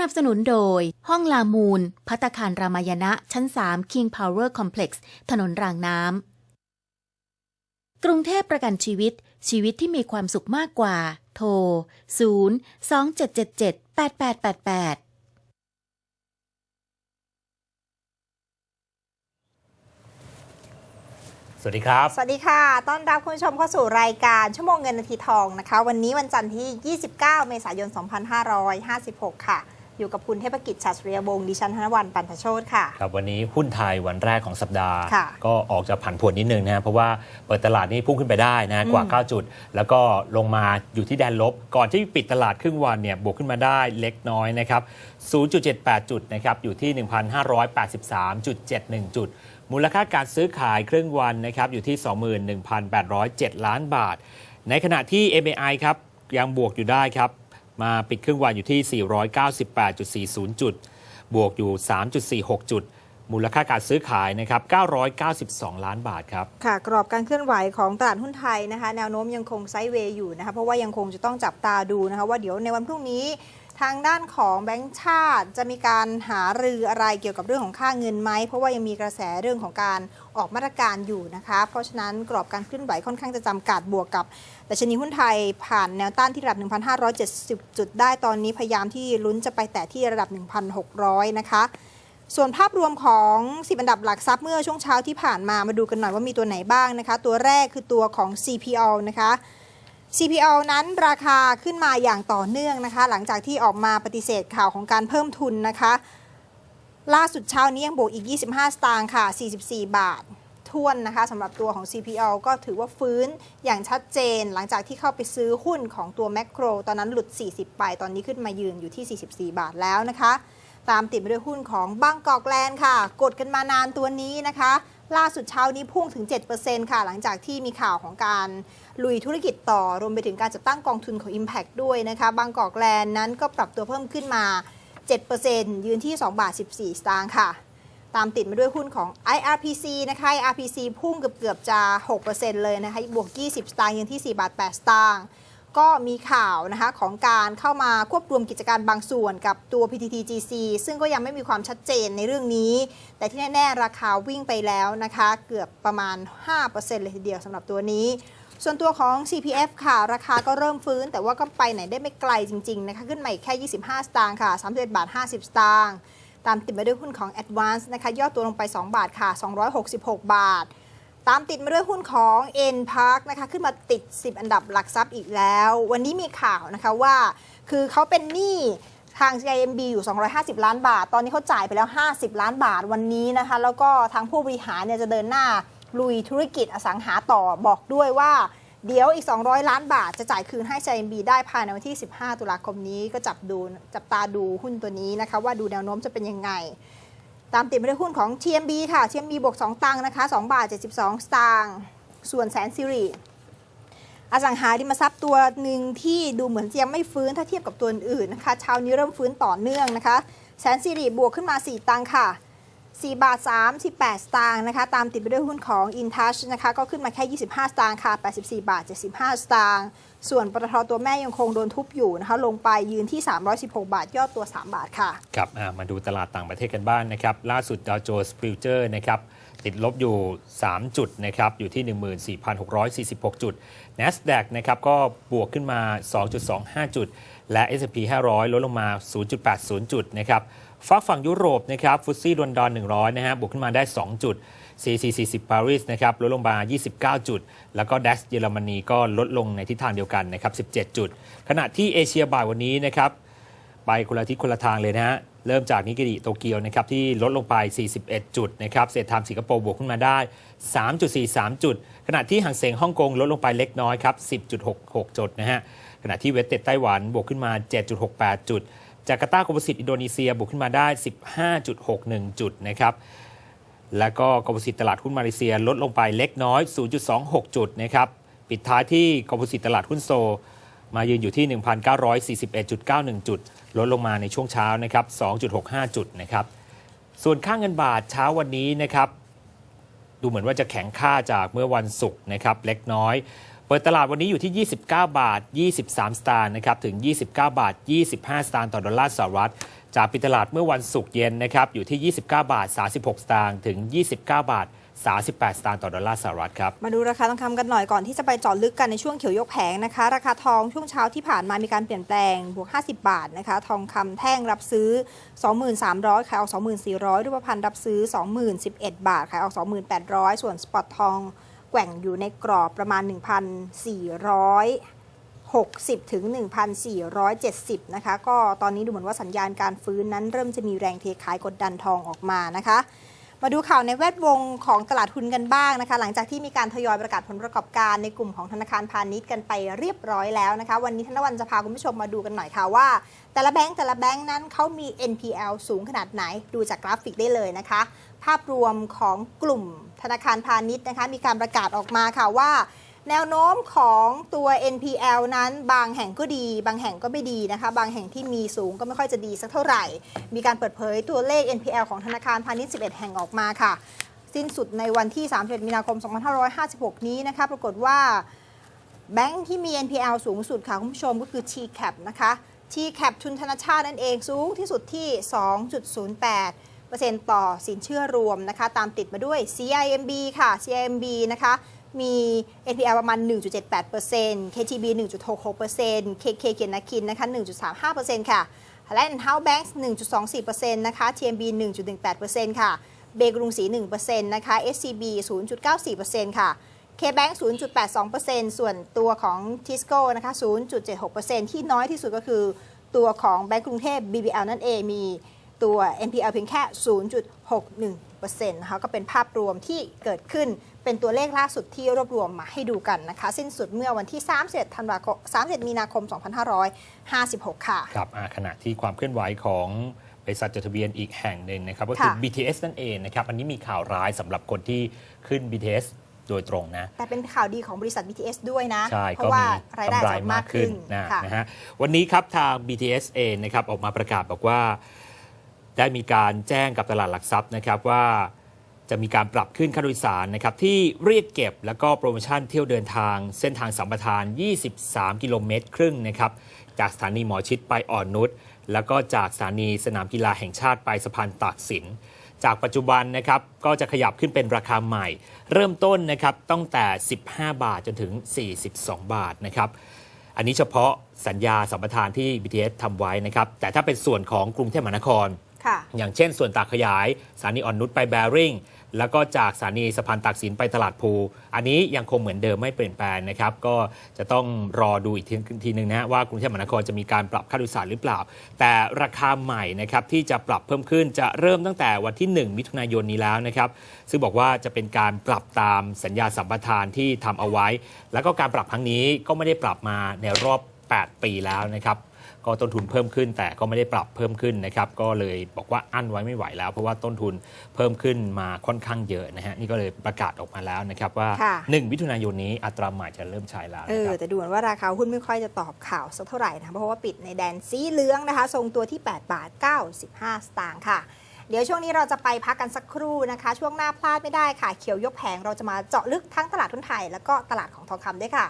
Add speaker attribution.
Speaker 1: นับสนุนโดย ห้องลามูล พัตตาคารรามายณะ ชั้น 3 King Power Complex ถนนรางน้ำ กรุงเทพประกันชีวิต ชีวิตที่มีความสุขมากกว่า โทร 0 2 7 7 7 8 8 8 8
Speaker 2: สวัสดีครับ
Speaker 3: สวัสดีค่ะ ต้อนรับคุณผู้ชมเข้าสู่รายการชั่วโมงเงินนาทีทองนะคะ วันนี้วันจันทร์ที่ 29 เมษายน 2556 ค่ะ อยู่กับคุณเทพกิจชัชเรียบงศ์ดิฉันธนวันปันพโชตค่ะ
Speaker 2: ครับวันนี้หุ้นไทยวันแรกของสัปดาห์
Speaker 3: ค่ะ
Speaker 2: ก็ออกจะผันผวนนิดนึงนะครับเพราะว่าเปิดตลาดนี่พุ่งขึ้นไปได้นะกว่า
Speaker 3: อืม
Speaker 2: 9จุด แล้วก็ลงมาอยู่ที่แดนลบ ก่อนที่ปิดตลาดครึ่งวันเนี่ยบวกขึ้นมาได้เล็กน้อยนะครับ 0.78 จุดนะครับอยู่ที่ 1,583.71 จุดมูลค่าการซื้อขายครึ่งวันนะครับอยู่ที่ 21,807 ล้านบาท ในขณะที่ MAI ครับยังบวกอยู่ได้ครับ มาปิดครึ่งวันอยู่ที่ 498.40 จุด บวกอยู่ 3.46 จุด มูลค่าการซื้อขายนะครับ 992 ล้านบาทครับ
Speaker 3: ค่ะ กรอบการเคลื่อนไหวของตลาดหุ้นไทยนะคะ แนวโน้มยังคงไซด์เวย์อยู่นะคะ เพราะว่ายังคงจะต้องจับตาดูนะคะว่าเดี๋ยวในวันพรุ่งนี้ ทางด้านของแบงก์ชาติจะมีการหารืออะไรเกี่ยวกับเรื่องของค่าเงินไหม เพราะว่ายังมีกระแสเรื่องของการออกมาตรการอยู่นะคะ เพราะฉะนั้นกรอบการเคลื่อนไหวค่อนข้างจะจำกัดบวกกับดัชนีหุ้นไทยผ่านแนวต้านที่ระดับ 1,570 จุดได้ตอนนี้พยายามที่ลุ้นจะไปแตะที่ระดับ 1,600 นะคะ ส่วนภาพรวมของ 10 อันดับหลักทรัพย์เมื่อช่วงเช้าที่ผ่านมามาดูกันหน่อยว่ามีตัวไหนบ้างนะคะ ตัวแรกคือตัวของ CPO นะคะ CPO นั้นราคาขึ้นมาอย่างต่อเนื่องนะคะ หลังจากที่ออกมาปฏิเสธข่าวของการเพิ่มทุนนะคะ ล่าสุดเช้านี้ยังบวกอีก 25 สตางค์ค่ะ 44 บาททวนนะคะสำหรับตัวของ CPO ก็ถือว่าฟื้นอย่างชัดเจน หลังจากที่เข้าไปซื้อหุ้นของตัวแม c โคร ตอนนั้นหลุด 40 ไป ตอนนี้ขึ้นมายืนอยู่ที่ 44 บาทแล้วนะคะ ตามติดไปด้วยหุ้นของบางกอกแลนด์ค่ะ กดกันมานานตัวนี้นะคะ ล่าสุดเช้านี้พุ่งถึง 7%ค่ะ หลังจากที่มีข่าวของการลุยธุรกิจต่อ รวมไปถึงการจัดตั้งกองทุนของ Impact ด้วยนะคะ บางกอกแลนด์นั้นก็ปรับตัวเพิ่มขึ้นมา 7%ยืนที่ 2 บาท 14 สตางค์ค่ะ ตามติดมาด้วยหุ้นของ IRPC นะคะ IRPC พุ่งเกือบเกือบจะ 6%เลยนะคะ บวก 20 สตางค์ยืนที่ 4 บาท 8 สตางค์ ก็มีข่าวนะคะของการเข้ามาควบรวมกิจการบางส่วนกับตัว PTTGC ซึ่งก็ยังไม่มีความชัดเจนในเรื่องนี้ แต่ที่แน่ ๆ ราคาวิ่งไปแล้วนะคะ เกือบประมาณ 5%เลยทีเดียวสำหรับตัวนี้ ส่วนตัวของ CPF ค่ะ ราคาก็เริ่มฟื้น แต่ว่าก็ไปไหนได้ไม่ไกลจริง ๆ นะคะ ขึ้นมาอีกแค่ 25 สตางค์ค่ะ31บาท 50 สตางค์ตามติดมาด้วยหุ้นของ Advance นะคะย่อตัวลงไป 2 บาทค่ะ 266 บาท ตามติดมาด้วยหุ้นของ N Park นะคะขึ้นมาติด 10 อันดับหลักทรัพย์อีกแล้ว วันนี้มีข่าวนะคะว่า คือเขาเป็นหนี้ทาง CIMB อยู่ 250 ล้านบาท ตอนนี้เขาจ่ายไปแล้ว 50 ล้านบาทวันนี้นะคะ แล้วก็ทางผู้บริหารเนี่ยจะเดินหน้าลุยธุรกิจอสังหาต่อบอกด้วยว่า เดี๋ยวอีก 200 ล้านบาทจะจ่ายคืนให้ CIMB ได้ภายในวันที่ 15 ตุลาคมนี้ก็จับดูจับตาดูหุ้นตัวนี้นะคะ ว่าดูแนวโน้มจะเป็นยังไง ตามติดมาด้วยหุ้นของ TMB ค่ะ TMB บวก 2 ตังค์นะคะ 2 บาท 72 สตางค์ส่วนแสนซิริอสังหาริมทรัพย์ตัวหนึ่งที่ดูเหมือนจะยังไม่ฟื้นถ้าเทียบกับตัวอื่นนะคะเช้านี้เริ่มฟื้นต่อเนื่องนะคะ แสนสิริบวกขึ้นมา 4 ตังค์ค่ะ 4 บาท 38 สตางค์นะคะ ตามติดไปด้วยหุ้นของ InTouch นะคะ ก็ขึ้นมาแค่ 25 สตางค์ค่ะ 84 บาท 75 สตางค์ ส่วนปตทตัวแม่ยังคงโดนทุบอยู่นะคะลงไปยืนที่ 316 บาท ย่อตัว 3 บาทค่ะ
Speaker 2: ครับมาดูตลาดต่างประเทศกันบ้างนะครับ ล่าสุดดาวโจนส์ฟิวเจอร์นะครับติดลบอยู่ 3 จุดนะครับอยู่ที่ 14,646 จุด NASDAQ นะครับก็บวกขึ้นมา 2.25 จุด และ S&P 500 ลดลงมา 0.80 จุดนะครับ ฝากฝั่งยุโรปนะครับฟุตซี่ลอนดอน 100 นะฮะบวกขึ้นมาได้ 2 จุด CAC 40 ปารีสนะครับลดลงมา 29 จุด แล้วก็ DAX เยอรมนีก็ลดลงในทิศทางเดียวกันนะครับ 17 จุด ขณะที่เอเชียบ่ายวันนี้นะครับไปคนละทิศคนละทางเลยนะฮะเริ่มจากนิกเกอิโตเกียวนะครับที่ลดลงไป 41 จุดนะครับเศรษฐามสิงคโปร์บวกขึ้นมาได้ 3.43 จุด ขณะที่หางเสงฮ่องกงลดลงไปเล็กน้อยครับ 10.66 จุดนะฮะขณะที่เวสเต็ดไต้หวันบวกขึ้นมา 7.68 จุด จาการ์ตาโคโมสิตอินโดนีเซียบวกขึ้นมาได้ 15.61 จุดนะครับ แล้วก็คอมโพสิตตลาดหุ้นมาเลเซียลดลงไปเล็กน้อย 0.26 จุดนะครับ ปิดท้ายที่คอมโพสิตตลาดหุ้นโซ มายืนอยู่ที่ 1,941.91 จุด ลดลงมาในช่วงเช้านะครับ 2.65 จุดนะครับ ส่วนค่าเงินบาทเช้าวันนี้นะครับ ดูเหมือนว่าจะแข็งค่าจากเมื่อวันศุกร์นะครับเล็กน้อย เปิดตลาดวันนี้อยู่ที่ 29 บาท 23 สตางค์นะครับ ถึง 29 บาท 25 สตางค์ต่อดอลลาร์สหรัฐ จากปิดตลาดเมื่อวันศุกร์เย็นนะครับ อยู่ที่ 29 บาท 36 สตางค์ ถึง 29 บาท 38 สตางค์ต่อดอลลาร์สหรัฐครับ
Speaker 3: มาดูราคาทองคำกันหน่อยก่อนที่จะไปเจาะลึกกันในช่วงเขียวยกแผงนะคะ ราคาทองช่วงเช้าที่ผ่านมามีการเปลี่ยนแปลงบวก 50 บาทนะคะ ทองคำแท่งรับซื้อ 2300ขายออก 2400รูปพรรณรับซื้อ 2011 บาทขายออก 2800ส่วนสปอตทอง แกว่งอยู่ในกรอบประมาณ 1,460 ถึง 1,470 นะคะ ก็ตอนนี้ดูเหมือนว่าสัญญาณการฟื้นนั้นเริ่มจะมีแรงเทขายกดดันทองออกมานะคะ มาดูข่าวในแวดวงของตลาดทุนกันบ้างนะคะ หลังจากที่มีการทยอยประกาศผลประกอบการในกลุ่มของธนาคารพาณิชย์กันไปเรียบร้อยแล้วนะคะ วันนี้ธนวันจะพาคุณผู้ชมมาดูกันหน่อยค่ะว่า แต่ละแบงก์แต่ละแบงก์นั้นเขามี NPL สูงขนาดไหน ดูจากกราฟิกได้เลยนะคะ ภาพรวมของกลุ่มธนาคารพาณิชย์นะคะ มีการประกาศออกมาค่ะว่า แนวโน้มของตัว NPL นั้น บางแห่งก็ดี บางแห่งก็ไม่ดีนะคะ บางแห่งที่มีสูงก็ไม่ค่อยจะดีสักเท่าไหร่ มีการเปิดเผยตัวเลข NPL ของธนาคารพาณิชย์ 11 แห่งออกมาค่ะ สิ้นสุดในวันที่ 31 มีนาคม 2556 นี้นะคะ ปรากฏว่าแบงค์ที่มี NPL สูงสุดค่ะคุณผู้ชมก็คือ TCAP นะคะ TCAP ทุนธนาชาตินั่นเองสูงที่สุดที่ 2.08%ต่อสินเชื่อรวมนะคะ ตามติดมาด้วย CIMB ค่ะ CIMB นะคะ มี NPL ประมาณ 1.78% KTB 1.66% KK เกียรตินคินนะคะ 1.35%ค่ะ Land House Banks 1.24%นะคะ TMB 1.18%ค่ะ เบกรุงศรี1%นะคะ SCB 0.94%ค่ะ KBank 0.82%ส่วนตัวของ Tisco นะคะ 0.76%ที่น้อยที่สุดก็คือตัวของแบงก์กรุงเทพ BBL นั่นเองมีตัว NPL เพียงแค่ 0.61%นะคะก็เป็นภาพรวมที่เกิดขึ้น เป็นตัวเลขล่าสุดที่รวบรวมมาให้ดูกันนะคะ สิ้นสุดเมื่อวันที่ 31 ธันวาคม 31 มีนาคม 2556 ค่ะ
Speaker 2: ครับอ่าขณะที่ความเคลื่อนไหวของบริษัทจดทะเบียนอีกแห่งหนึ่งนะครับก็คือ
Speaker 3: ค่ะ
Speaker 2: BTS นั่นเองนะครับ อันนี้มีข่าวร้ายสำหรับคนที่ขึ้น BTS โดยตรงนะ
Speaker 3: แต่เป็นข่าวดีของบริษัท BTS ด้วยนะ
Speaker 2: ใช่
Speaker 3: เพ
Speaker 2: ก็
Speaker 3: ราะว่า
Speaker 2: มี
Speaker 3: รายได้
Speaker 2: กำไร
Speaker 3: จะ
Speaker 2: มากขึ้นนะ
Speaker 3: ค่ะ
Speaker 2: นะฮะวันนี้ครับทาง BTS เองนะครับออกมาประกาศบอกว่า ได้มีการแจ้งกับตลาดหลักทรัพย์นะครับว่า จะมีการปรับขึ้นค่าโดยสารนะครับที่เรียกเก็บแล้วก็โปรโมชั่นเที่ยวเดินทาง เส้นทางสัมปทาน 23 กิโลเมตรครึ่งนะครับจากสถานีหมอชิดไปอ่อนนุชแล้วก็จากสถานีสนามกีฬาแห่งชาติไปสะพานตากสิน จากปัจจุบันนะครับก็จะขยับขึ้นเป็นราคาใหม่ เริ่มต้นนะครับตั้งแต่ 15 บาทจนถึง 42 บาทนะครับอันนี้เฉพาะสัญญาสัมปทานที่ BTS ทำไว้นะครับแต่ถ้าเป็นส่วนของกรุงเทพมหานคร
Speaker 3: ค่ะ
Speaker 2: อย่างเช่นส่วนตากขยายสถานีอ่อนนุชไปแบริ่ง แล้วก็จากสถานีสะพานตากสินไปตลาดภู อันนี้ยังคงเหมือนเดิมไม่เปลี่ยนแปลงนะครับ ก็จะต้องรอดูอีกทีทีหนึ่งนะว่ากรุงเทพมหานครจะมีการปรับค่าโดยสารหรือเปล่า แต่ราคาใหม่นะครับที่จะปรับเพิ่มขึ้นจะเริ่มตั้งแต่วันที่ 1 มิถุนายนนี้แล้วนะครับซึ่งบอกว่าจะเป็นการปรับตามสัญญาสัมปทานที่ทำเอาไว้ แล้วก็การปรับครั้งนี้ก็ไม่ได้ปรับมาในรอบ 8 ปีแล้วนะครับ ก็ต้นทุนเพิ่มขึ้น แต่ก็ไม่ได้ปรับเพิ่มขึ้นนะครับก็เลยบอกว่าอั้นไว้ไม่ไหวแล้ว เพราะว่าต้นทุนเพิ่มขึ้นมาค่อนข้างเยอะนะฮะนี่ก็เลยประกาศออกมาแล้วนะครับว่า
Speaker 3: ค่ะ
Speaker 2: 1มิถุนายนนี้อัตราใหม่จะเริ่มใช้แล้ว
Speaker 3: เอ
Speaker 2: นะค
Speaker 3: อ
Speaker 2: รับ
Speaker 3: แต่ดูเหมือนว่าราคาหุ้นไม่ค่อยจะตอบข่าวสักเท่าไหร่นะเพราะว่าปิดในแดนสีเหลืองนะคะ ทรงตัวที่ 8 บาท 95 สตางค์ค่ะเดี๋ยวช่วงนี้เราจะไปพักกันสักครู่นะคะ ช่วงหน้าพลาดไม่ได้ค่ะ เขียวยกแผงเราจะมาเจาะลึกทั้งตลาดทุนไทย แล้วก็ตลาดของทองคำด้วยค่ะ